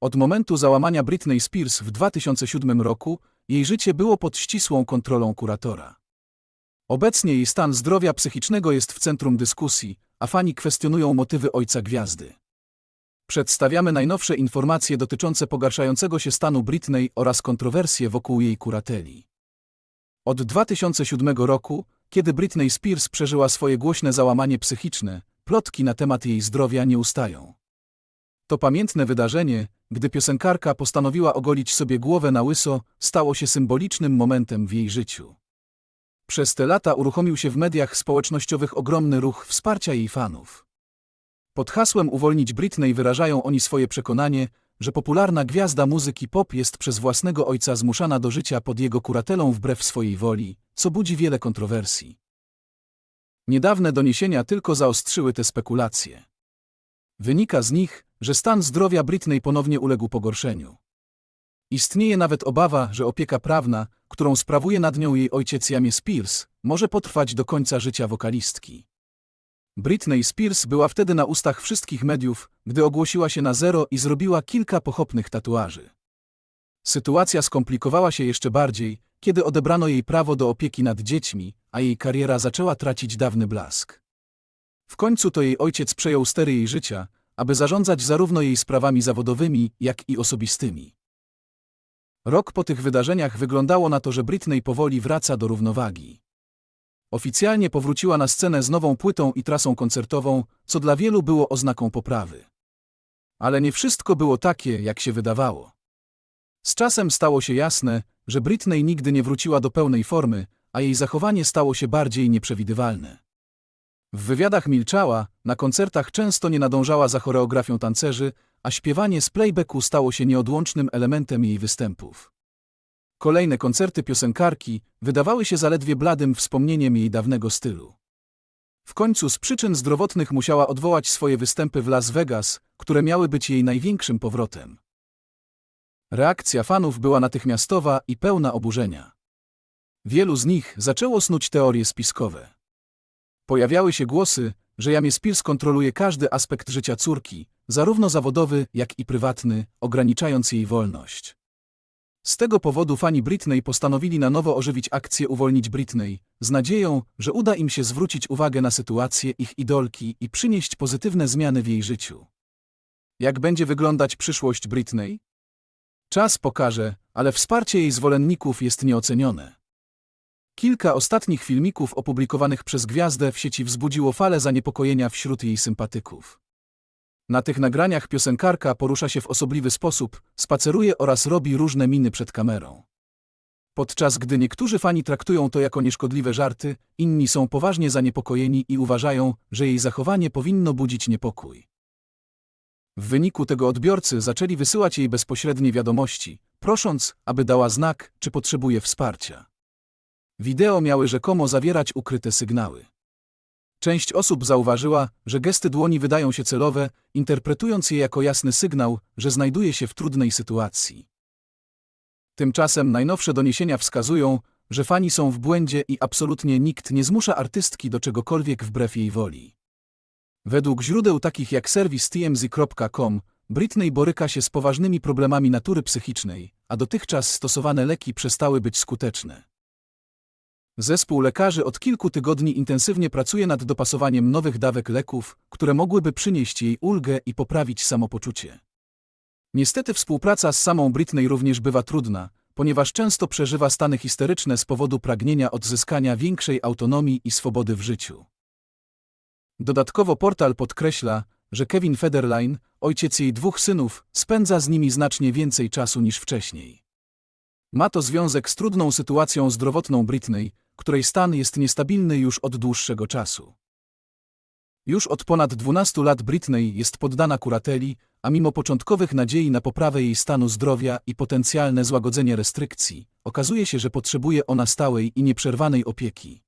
Od momentu załamania Britney Spears w 2007 roku jej życie było pod ścisłą kontrolą kuratora. Obecnie jej stan zdrowia psychicznego jest w centrum dyskusji, a fani kwestionują motywy ojca gwiazdy. Przedstawiamy najnowsze informacje dotyczące pogarszającego się stanu Britney oraz kontrowersje wokół jej kurateli. Od 2007 roku, kiedy Britney Spears przeżyła swoje głośne załamanie psychiczne, plotki na temat jej zdrowia nie ustają. To pamiętne wydarzenie, gdy piosenkarka postanowiła ogolić sobie głowę na łyso, stało się symbolicznym momentem w jej życiu. Przez te lata uruchomił się w mediach społecznościowych ogromny ruch wsparcia jej fanów. Pod hasłem Uwolnić Britney wyrażają oni swoje przekonanie, że popularna gwiazda muzyki pop jest przez własnego ojca zmuszana do życia pod jego kuratelą wbrew swojej woli, co budzi wiele kontrowersji. Niedawne doniesienia tylko zaostrzyły te spekulacje. Wynika z nich, że stan zdrowia Britney ponownie uległ pogorszeniu. Istnieje nawet obawa, że opieka prawna, którą sprawuje nad nią jej ojciec Jamie Spears, może potrwać do końca życia wokalistki. Britney Spears była wtedy na ustach wszystkich mediów, gdy ogłosiła się na zero i zrobiła kilka pochopnych tatuaży. Sytuacja skomplikowała się jeszcze bardziej, kiedy odebrano jej prawo do opieki nad dziećmi, a jej kariera zaczęła tracić dawny blask. W końcu to jej ojciec przejął stery jej życia, aby zarządzać zarówno jej sprawami zawodowymi, jak i osobistymi. Rok po tych wydarzeniach wyglądało na to, że Britney powoli wraca do równowagi. Oficjalnie powróciła na scenę z nową płytą i trasą koncertową, co dla wielu było oznaką poprawy. Ale nie wszystko było takie, jak się wydawało. Z czasem stało się jasne, że Britney nigdy nie wróciła do pełnej formy, a jej zachowanie stało się bardziej nieprzewidywalne. W wywiadach milczała, na koncertach często nie nadążała za choreografią tancerzy, a śpiewanie z playbacku stało się nieodłącznym elementem jej występów. Kolejne koncerty piosenkarki wydawały się zaledwie bladym wspomnieniem jej dawnego stylu. W końcu z przyczyn zdrowotnych musiała odwołać swoje występy w Las Vegas, które miały być jej największym powrotem. Reakcja fanów była natychmiastowa i pełna oburzenia. Wielu z nich zaczęło snuć teorie spiskowe. Pojawiały się głosy, że Jamie Spears kontroluje każdy aspekt życia córki, zarówno zawodowy, jak i prywatny, ograniczając jej wolność. Z tego powodu fani Britney postanowili na nowo ożywić akcję Uwolnić Britney, z nadzieją, że uda im się zwrócić uwagę na sytuację ich idolki i przynieść pozytywne zmiany w jej życiu. Jak będzie wyglądać przyszłość Britney? Czas pokaże, ale wsparcie jej zwolenników jest nieocenione. Kilka ostatnich filmików opublikowanych przez gwiazdę w sieci wzbudziło falę zaniepokojenia wśród jej sympatyków. Na tych nagraniach piosenkarka porusza się w osobliwy sposób, spaceruje oraz robi różne miny przed kamerą. Podczas gdy niektórzy fani traktują to jako nieszkodliwe żarty, inni są poważnie zaniepokojeni i uważają, że jej zachowanie powinno budzić niepokój. W wyniku tego odbiorcy zaczęli wysyłać jej bezpośrednie wiadomości, prosząc, aby dała znak, czy potrzebuje wsparcia. Wideo miały rzekomo zawierać ukryte sygnały. Część osób zauważyła, że gesty dłoni wydają się celowe, interpretując je jako jasny sygnał, że znajduje się w trudnej sytuacji. Tymczasem najnowsze doniesienia wskazują, że fani są w błędzie i absolutnie nikt nie zmusza artystki do czegokolwiek wbrew jej woli. Według źródeł takich jak serwis tmz.com, Britney boryka się z poważnymi problemami natury psychicznej, a dotychczas stosowane leki przestały być skuteczne. Zespół lekarzy od kilku tygodni intensywnie pracuje nad dopasowaniem nowych dawek leków, które mogłyby przynieść jej ulgę i poprawić samopoczucie. Niestety współpraca z samą Britney również bywa trudna, ponieważ często przeżywa stany histeryczne z powodu pragnienia odzyskania większej autonomii i swobody w życiu. Dodatkowo portal podkreśla, że Kevin Federline, ojciec jej dwóch synów, spędza z nimi znacznie więcej czasu niż wcześniej. Ma to związek z trudną sytuacją zdrowotną Britney, której stan jest niestabilny już od dłuższego czasu. Już od ponad 12 lat Britney jest poddana kurateli, a mimo początkowych nadziei na poprawę jej stanu zdrowia i potencjalne złagodzenie restrykcji, okazuje się, że potrzebuje ona stałej i nieprzerwanej opieki.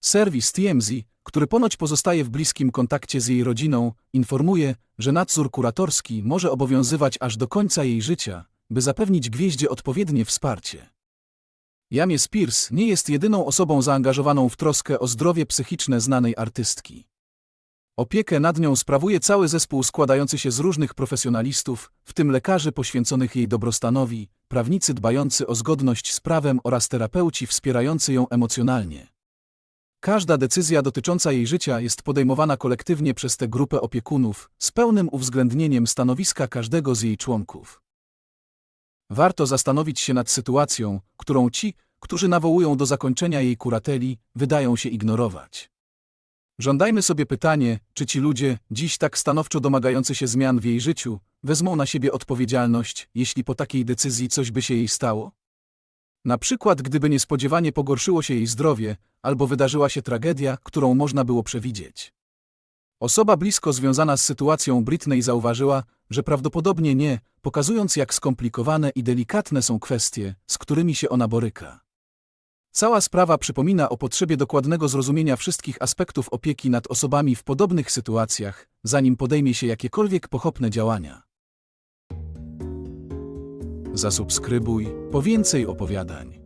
Serwis TMZ, który ponoć pozostaje w bliskim kontakcie z jej rodziną, informuje, że nadzór kuratorski może obowiązywać aż do końca jej życia, by zapewnić gwieździe odpowiednie wsparcie. Jamie Spears nie jest jedyną osobą zaangażowaną w troskę o zdrowie psychiczne znanej artystki. Opiekę nad nią sprawuje cały zespół składający się z różnych profesjonalistów, w tym lekarzy poświęconych jej dobrostanowi, prawnicy dbający o zgodność z prawem oraz terapeuci wspierający ją emocjonalnie. Każda decyzja dotycząca jej życia jest podejmowana kolektywnie przez tę grupę opiekunów, z pełnym uwzględnieniem stanowiska każdego z jej członków. Warto zastanowić się nad sytuacją, którą ci, którzy nawołują do zakończenia jej kurateli, wydają się ignorować. Żądajmy sobie pytanie, czy ci ludzie, dziś tak stanowczo domagający się zmian w jej życiu, wezmą na siebie odpowiedzialność, jeśli po takiej decyzji coś by się jej stało? Na przykład, gdyby niespodziewanie pogorszyło się jej zdrowie, albo wydarzyła się tragedia, którą można było przewidzieć. Osoba blisko związana z sytuacją Britney zauważyła, że prawdopodobnie nie, pokazując jak skomplikowane i delikatne są kwestie, z którymi się ona boryka. Cała sprawa przypomina o potrzebie dokładnego zrozumienia wszystkich aspektów opieki nad osobami w podobnych sytuacjach, zanim podejmie się jakiekolwiek pochopne działania. Zasubskrybuj po więcej opowiadań.